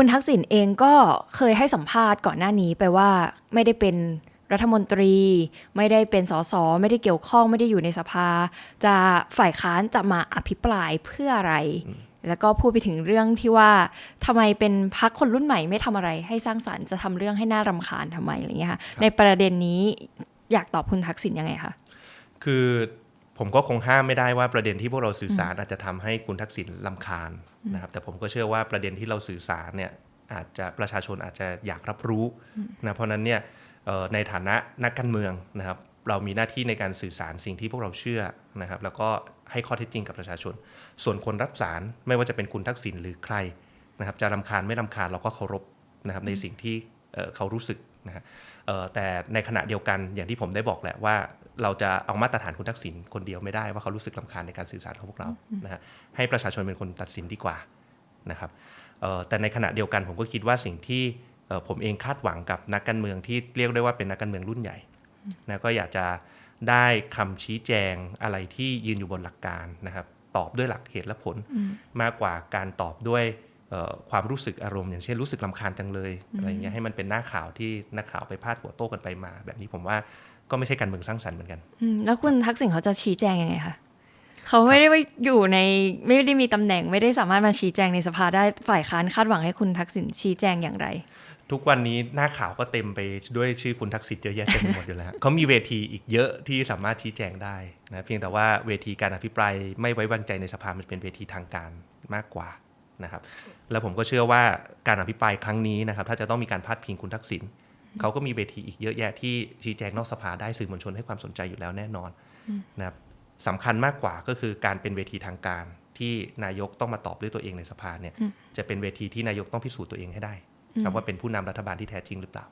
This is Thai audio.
คุณทักษิณเองก็เคยให้สัมภาษณ์ก่อนหน้านี้ไปว่าไม่ได้เป็นรัฐมนตรี ไม่ได้เป็นสสไม่ได้เกี่ยวข้องไม่ได้อยู่ในสภา จะฝ่ายค้านจะมาอภิปรายเพื่ออะไร แล้วก็พูดไปถึงเรื่องที่ว่าทำไมเป็นพักคนรุ่นใหม่ไม่ทำอะไรให้สร้างสรรค์จะทำเรื่องให้น่ารำคาญทำไมอะไรเงี้ยค่ะในประเด็นนี้อยากตอบคุณทักษิณยังไงคะคือ ผมก็คงห้ามไม่ได้ว่าประเด็นที่พวกเราสื่อสารอาจจะทำให้คุณทักษิณลำคาญนะครับ แต่ผมก็เชื่อว่าประเด็นที่เราสื่อสารเนี่ยอาจจะประชาชนอาจจะอยากรับรู้นะเพราะฉะนั้นเนี่ยเอ่อในฐานะนักการเมืองนะครับ เรามีหน้าที่ในการสื่อสารสิ่งที่พวกเราเชื่อนะครับ แล้วก็ให้ข้อเท็จจริงกับประชาชน ส่วนคนรับสารไม่ว่าจะเป็นคุณทักษิณหรือใครนะครับ จะรำคาญไม่รำคาญเราก็เคารพนะครับในสิ่งที่เอ่อเขารู้สึกนะฮะเอ่อแต่ในขณะเดียวกันอย่างที่ผมได้บอกแหละว่า เราจะเอามาตรฐานคุณทักษิณคนเดียวไม่ได้ว่าเขารู้สึกลำคาญในการสื่อสารของพวกเรานะฮะให้ประชาชนเป็นคนตัดสินดีกว่านะครับเอ่อแต่ในขณะเดียวกันผมก็คิดว่าสิ่งที่เอ่อผมเองคาดหวังกับนักการเมืองที่เรียกได้ว่าเป็นนักการเมืองรุ่นใหญ่นะก็อยากจะได้คำชี้แจงอะไรที่ยืนอยู่บนหลักการนะครับ ตอบด้วยหลักเหตุและผล มากกว่าการตอบด้วยเอ่อความรู้สึกอารมณ์อย่างเช่นรู้สึกลำคาญจังเลยอะไรอย่างเงี้ยให้มันเป็นหน้าข่าวที่นักข่าวไปพาดหัวโต้กันไปมา แบบนี้ผมว่า ก็ไม่ใช่การเมืองสร้างสรรค์เหมือนกันอืมแล้วคุณทักษิณเขาจะชี้แจงยังไงคะเขาไม่ได้ว่าอยู่ในไม่ได้มีตำแหน่งไม่ได้สามารถมาชี้แจงในสภาได้ฝ่ายค้านคาดหวังให้คุณทักษิณชี้แจงอย่างไร ทุกวันนี้หน้าข่าวก็เต็มไปด้วยชื่อคุณทักษิณเยอะแยะเต็มไปหมดอยู่แล้วเขามีเวทีอีกเยอะที่สามารถชี้แจงได้นะเพียงแต่ว่าเวทีการอภิปรายไม่ไว้วางใจในสภามันเป็นเวทีทางการมากกว่านะครับ แล้วผมก็เชื่อว่าการอภิปรายครั้งนี้นะครับ ถ้าจะต้องมีการพาดพิงคุณทักษิณ เขาก็มีเวทีอีกเยอะแยะที่ชี้แจงนอกสภาได้สื่อมวลชนให้ความสนใจอยู่แล้วแน่นอนนะครับสำคัญมากกว่าก็คือการเป็นเวทีทางการที่นายกต้องมาตอบด้วยตัวเองในสภาเนี่ยจะเป็นเวทีที่นายกต้องพิสูจน์ตัวเองให้ได้ครับว่าเป็นผู้นำรัฐบาลที่แท้จริงหรือเปล่า